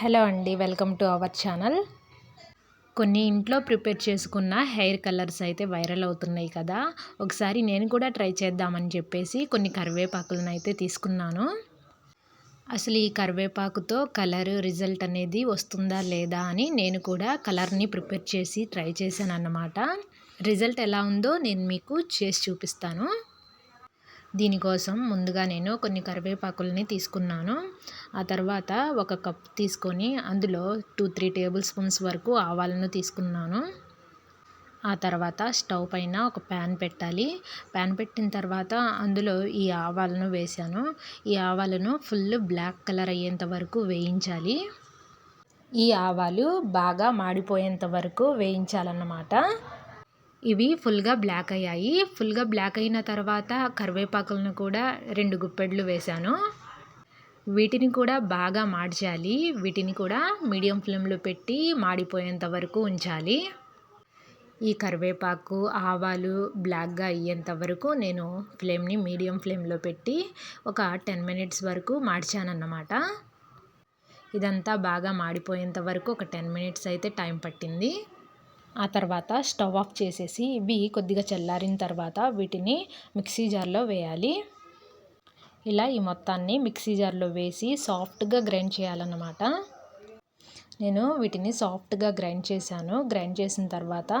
Hello అండి welcome to our channel. కొన్ని ఇంట్లో ప్రిపేర్ చేసుకున్న హెయిర్ కలర్స్ అయితే వైరల్ అవుతున్నాయి కదా. ఒకసారి నేను కూడా ట్రై చేద్దామని చెప్పేసి కొన్ని కరివేపాకులను అయితే తీసుకున్నాను. అసలు ఈ కరివేపాకుతో కలర్ రిజల్ట్ అనేది వస్తుందా లేదా అని నేను కూడా కలర్ని ప్రిపేర్ చేసి ట్రై చేశాను అన్నమాట రిజల్ట్ ఎలా ఉందో నేను మీకు చేసి చూపిస్తాను. దీనికోసం ముందుగా నేను కొన్ని కరివేపాకుల్ని తీసుకున్నాను. ఆ తర్వాత ఒక కప్ తీసుకొని అందులో టూ త్రీ టేబుల్ స్పూన్స్ వరకు ఆవాలను తీసుకున్నాను. ఆ తర్వాత స్టవ్ పైన ఒక ప్యాన్ పెట్టాలి. ప్యాన్ పెట్టిన తర్వాత అందులో ఈ ఆవాలను వేసాను ఈ ఆవాలను ఫుల్ బ్లాక్ కలర్ అయ్యేంత వరకు వేయించాలి. ఈ ఆవాలు బాగా మాడిపోయేంత వరకు వేయించాలన్నమాట. ఇవి ఫుల్గా బ్లాక్ అయ్యాయి. ఫుల్గా బ్లాక్ అయిన తర్వాత కరివేపాకులను కూడా రెండు గుప్పెడ్లు వేశాను. వీటిని కూడా బాగా మార్చాలి. వీటిని కూడా మీడియం ఫ్లేమ్లో పెట్టి మాడిపోయేంత వరకు ఉంచాలి. ఈ కరివేపాకు ఆవాలు బ్లాక్గా అయ్యేంత వరకు నేను ఫ్లేమ్ని మీడియం ఫ్లేమ్లో పెట్టి ఒక టెన్ మినిట్స్ వరకు మార్చానన్నమాట. ఇదంతా బాగా మాడిపోయేంత వరకు ఒక టెన్ మినిట్స్ అయితే టైం పట్టింది. ఆ తర్వాత స్టవ్ ఆఫ్ చేసేసి ఇవి కొద్దిగా చల్లారిన తర్వాత వీటిని మిక్సీ జార్లో వేయాలి. ఇలా ఈ మొత్తాన్ని మిక్సీ జార్లో వేసి సాఫ్ట్గా గ్రైండ్ చేయాలన్నమాట. నేను వీటిని సాఫ్ట్గా గ్రైండ్ చేశాను. గ్రైండ్ చేసిన తర్వాత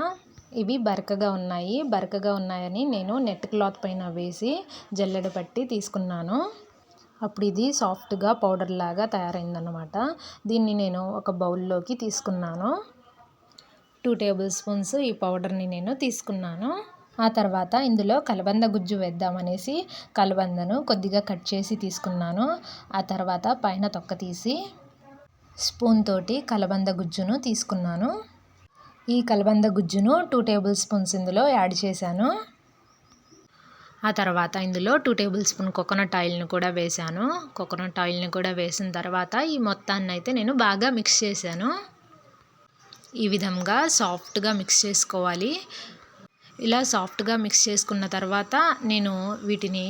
ఇవి బరకగా ఉన్నాయి. బరకగా ఉన్నాయని నేను నెట్ క్లాత్ పైన వేసి జల్లెడ పట్టి తీసుకున్నాను. అప్పుడు ఇది సాఫ్ట్గా పౌడర్ లాగా తయారైందన్నమాట. దీన్ని నేను ఒక బౌల్లోకి తీసుకున్నాను. టూ టేబుల్ స్పూన్స్ ఈ పౌడర్ని నేను తీసుకున్నాను. ఆ తర్వాత ఇందులో కలబంద గుజ్జు వేద్దామనేసి కలబందను కొద్దిగా కట్ చేసి తీసుకున్నాను. ఆ తర్వాత పైన తొక్క తీసి స్పూన్ తోటి కలబంద గుజ్జును తీసుకున్నాను. ఈ కలబంద గుజ్జును టూ టేబుల్ స్పూన్స్ ఇందులో యాడ్ చేశాను. ఆ తర్వాత ఇందులో టూ టేబుల్ స్పూన్ కోకోనట్ ఆయిల్ని కూడా వేశాను. కోకోనట్ ఆయిల్ని కూడా వేసిన తర్వాత ఈ మొత్తాన్ని అయితే నేను బాగా మిక్స్ చేశాను. ఈ విధంగా సాఫ్ట్గా మిక్స్ చేసుకోవాలి. ఇలా సాఫ్ట్గా మిక్స్ చేసుకున్న తర్వాత నేను వీటిని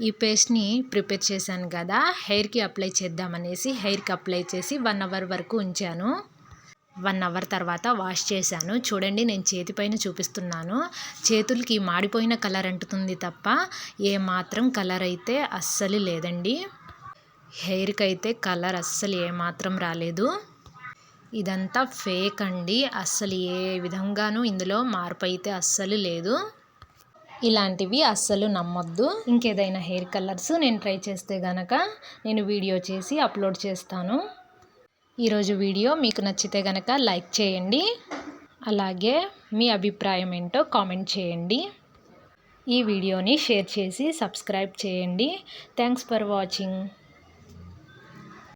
ఈ పేస్ట్ని ప్రిపేర్ చేశాను కదా హెయిర్కి అప్లై చేద్దామనేసి హెయిర్కి అప్లై చేసి వన్ అవర్ వరకు ఉంచాను. వన్ అవర్ తర్వాత వాష్ చేశాను. చూడండి నేను చేతిపైన చూపిస్తున్నాను. చేతులకి మాడిపోయిన కలర్ అంటుతుంది తప్ప ఏ మాత్రం కలర్ అయితే అస్సలు లేదండి. హెయిర్కి అయితే కలర్ అస్సలు ఏమాత్రం రాలేదు. ఇదంతా ఫేక్ అండి. అస్సలు ఏ విధంగానూ ఇందులో మార్పు అయితే అస్సలు లేదు. ఇలాంటివి అస్సలు నమ్మొద్దు. ఇంకేదైనా హెయిర్ కలర్స్ నేను ట్రై చేస్తే గనక నేను వీడియో చేసి అప్లోడ్ చేస్తాను. ఈరోజు వీడియో మీకు నచ్చితే గనక లైక్ చేయండి. అలాగే మీ అభిప్రాయం ఏంటో కామెంట్ చేయండి. ఈ వీడియోని షేర్ చేసి సబ్స్క్రైబ్ చేయండి. Thanks for watching.